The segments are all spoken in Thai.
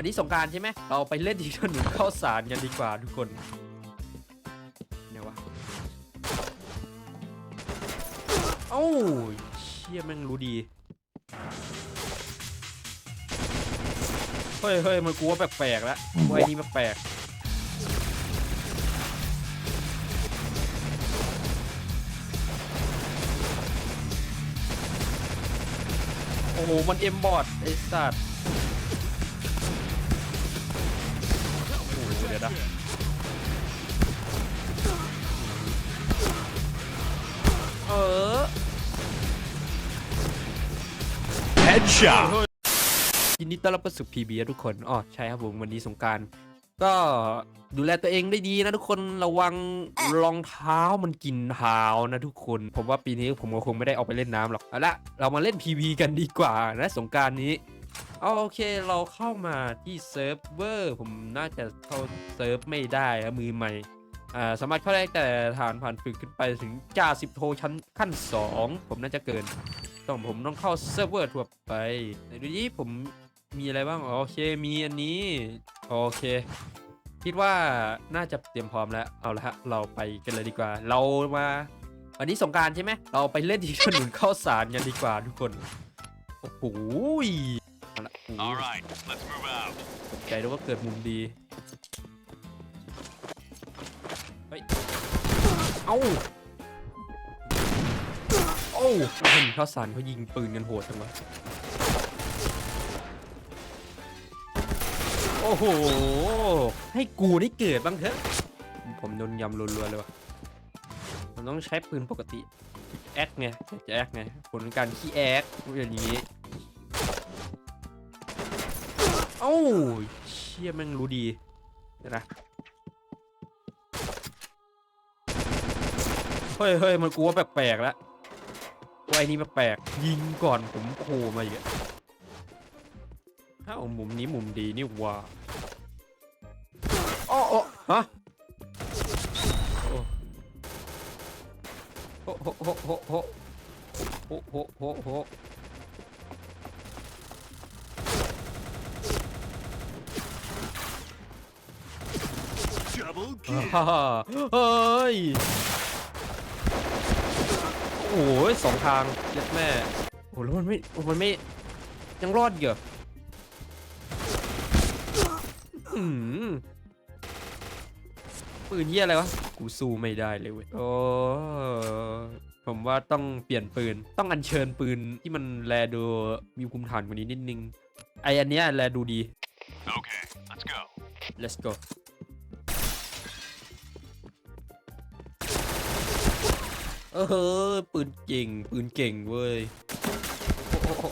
วันนี้สงการใช่ไหมเราไปเล่นที่ถนนข้าวสารกันดีกว่าทุกคนเนี่ยวะเอ้าเชี่ยแม่งรู้ดีเฮ้ยเฮ้ยมันกลัวแปลกๆแล้วกลัวไอ้นี่แปลกโอ้โห มันเอ็มบอร์ดไอ้สัตว์ นะเออ Headshot. ยินดีต้อนรับเข้าสู่ PB ทุกคนอ๋อใช่ครับผมวันนี้สงกราร ก็ดูแลตัวเองได้ดีนะทุกคนระวังรองเท้ามันกินเท้านะทุกคน ผมว่าปีนี้ผมก็คงไม่ได้ออกไปเล่นน้ำหรอกเอาละเรามาเล่น PB กันดีกว่านะสงกรารนี้ เอาโอเคเราเข้ามาที่เซิร์ฟเวอร์ผมน่าจะเข้าเซิร์ฟไม่ได้อะมือใหม่อ่าสามารถเข้าได้แต่ฐานผ่านฝึกขึ้นไปถึงจ่าสิบโทชั้นขั้น 2 ผมน่าจะเกิน ต้องผมต้องเข้าเซิร์ฟเวอร์ทั่วไปไหนดูดิผมมีอะไรบ้างอ๋อโอเคมีอันนี้โอเค คิดว่าน่าจะเตรียมพร้อมแล้วเอาละฮะเราไปกันเลยดีกว่า เรามาวันนี้สงการใช่ไหมเราไปเล่นที่ถนนข้าวสารกันดีกว่าทุกคนโอ้โห เอาละโอ้โห All right, let's move out. ตกใจด้วยว่าเกิดมุมดี เฮ้ย เอ้า โอ้เห็นข้าวสารเขายิงปืนกันโหดจังวะ โอ้โห ให้กูได้เกิดบ้างเถอะ ผมโดนยำรัวๆเลยวะมันต้องใช้ปืนปกติ แอคไงจะแอคไงผลการขี้แอคอย่างนี้ เอ้าเชี่ยแม่งรู้ดีเดี๋ยวนะเฮ้ยเฮ้ยมันกลัวแปลกๆแล้วกลัวไอ้นี่แปลกๆยิงก่อนผมโผล่มาอีกอะถ้าเอามุมนี้มุมดีนี่หว่าอ้ออ้อฮะโอ้โหโหโหโหโหโหโหโห Double อ่า kill. ฮ่าฮ่าเฮ้ย โอ้ยสองทางเจ็ดแม่ โอ้แล้วมันไม่โอ้มันไม่ ยังรอดอยู่เหรออืมปืนเยี่ยอะไรวะ กูสู้ไม่ได้เลยเว้ย โอ้ ผมว่าต้องเปลี่ยนปืน ต้องอัญเชิญปืนที่มันแลดูมีภูมิฐานกว่านี้นิดนึง ไออันเนี้ยแลดูดี Okay, let's go. let's go ออปืนเก่ง ปืนเก่งเว้ยโอ้โห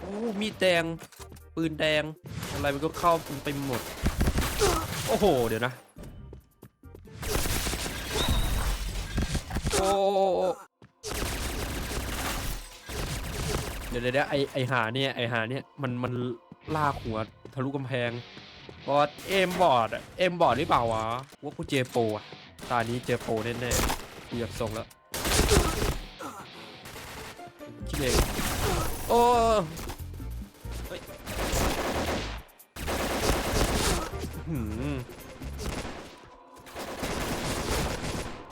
โอ้มีแดง ปืนแดง อะไรมันก็เข้าไปหมด โอ้โห เดี๋ยวนะ โอ้เดี๋ยวเดี๋ยวไอไอหาเนี่ยไอหาเนี่ยมันมันลากหัวทะลุกำแพงบอดเอมบอดเอมบอดหรือเปล่าวะว่ากูเจโปอะ ตานี้เจอโปแน่ๆกูอยากส่งแล้วคิดเองโอ้เฮ้ยหืม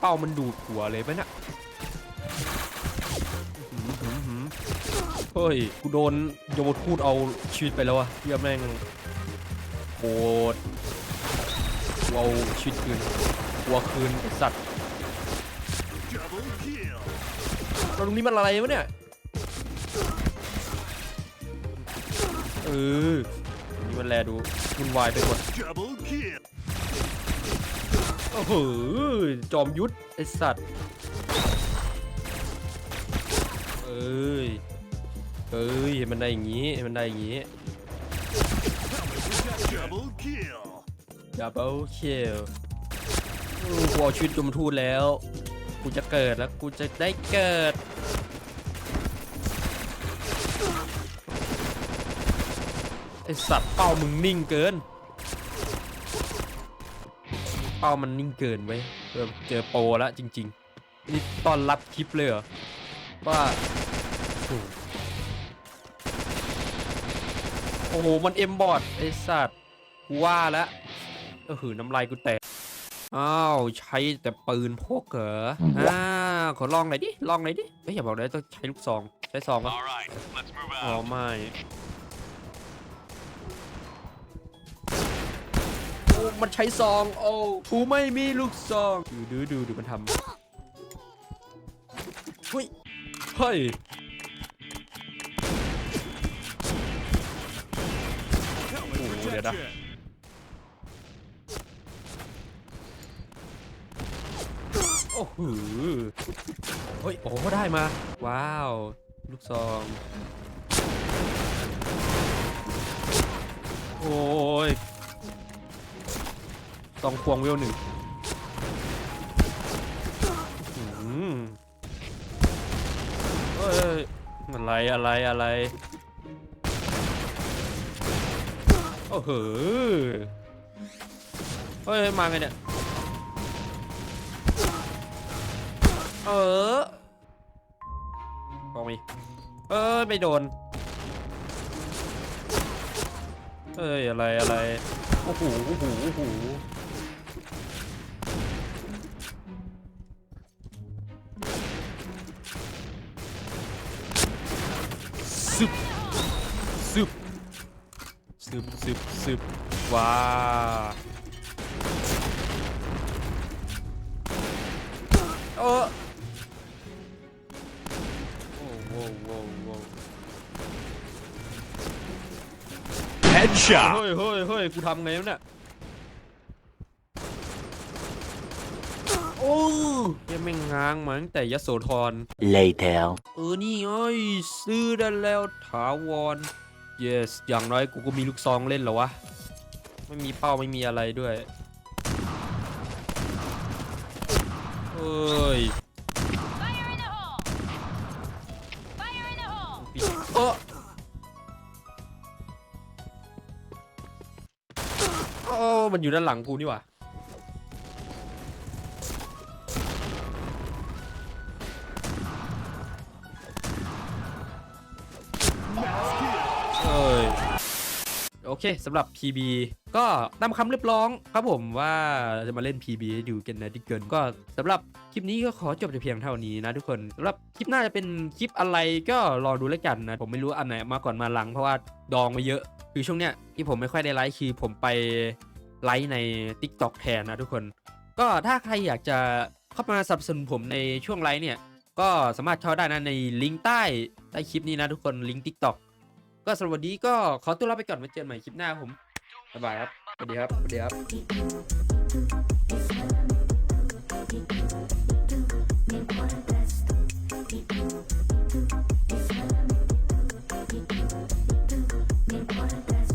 เป้ามันดูดหัวเลยไหมน่ะหืมหืมหืมเฮ้ย กูโดนโยมทูดเอาชีวิตไปแล้วอะเหี้ยแม่งโคตรกูเอาชีวิตคืน หัวคืนไอ้สัตว์ Double kill. แล้วตรงนี้มันอะไรวะเนี่ย เออตรงนี้มันแลดูวุ่นวายไปหมด Double kill. โอ้โหจอมยุทธไอสัตว์ เอ้ย เอ้ย มันได้อย่างงี้มันได้อย่างงี้ Double kill. กูเอาชีวิตยมทูตแล้ว กูจะเกิดแล้วกูจะได้เกิด ไอสัตว์เป้ามึงนิ่งเกิน เป้ามันนิ่งเกินไว้ยเออเจอโปรแล้วจริง ๆ นี่ตอนรับคลิปเลยเหรอ ว่า โอ้โห มันเอ็มบอร์ดไอสัตว์กูว่าแล้วเออหือน้ำลายกูแตก อ้าวใช้แต่ปืนพกเหรออ่าขอลองหน่อยดิลองหน่อยดิเฮ้ยอย่าบอกนะต้องใช้ลูกซองใช้ซองปะ All right, let's move อ๋อ out. ไม่โอ้มันใช้ซองโอ้กูไม่มีลูกซองดูดูดูดูมันทำเฮ้ยเฮ้ย Helmet Ooh, protection. yeah. โอ้โหเฮ้ย โอ้โหได้มา ว้าว ลูกซอง โอ้ยซองควงเวลหนึ่งอื้อหือเอ้ย อะไร อะไร อะไรโอ้โหเฮ้ย มาไงเนี่ย เออบอกมีเออไม่โดน เอ้ยอะไรอะไรโอ้โหโอ้โหโอ้โหซึบซึบซึบซึบซึบว้าเออ อ้โหโว้โว้ Headshot. เฮ้ยเฮ้ยเฮ้ยกูทำไงวะเนี่ยโอ้ยังไม่งง้างมาตั้งแต่ยโสธร Later. เออนี่เอ้ยซื้อได้แล้วถาวร yes อย่างน้อยกูก็มีลูกซองเล่นแล้ววะ ไม่มีเป้าไม่มีอะไรด้วยเอ้ย มันอยู่ด้านหลังกูนี่หว่า อเคสำหรับ PB ก็ตามคำเรียบร้องครับผมว่าจะมาเล่น PB ให้ดูกันนะที่เกินก็สำหรับคลิปนี้ก็ขอจบแต่เพียงเท่านี้นะทุกคนสำหรับคลิปหน้าจะเป็นคลิปอะไรก็รอดูแล้วกันนะผมไม่รู้อันไหนมาก่อนมาหลังเพราะว่าดองมาเยอะ คือช่วงเนี้ยที่ผมไม่ค่อยได้ไลฟ์คือผมไปไลฟ์ใน TikTok แทนนะทุกคน ก็ถ้าใครอยากจะเข้ามาสนับสนุนผมในช่วงไลฟ์เนี่ย ก็สามารถเข้าได้นะในลิงก์ใต้ใต้คลิปนี้นะทุกคนลิงก์ TikTok ก็สำหรับวันนี้ก็ขอตัวลาไปก่อนมาเจอกันใหม่คลิปหน้าครับผมบ๊ายบายครับสวัสดีครับสวัสดีครับ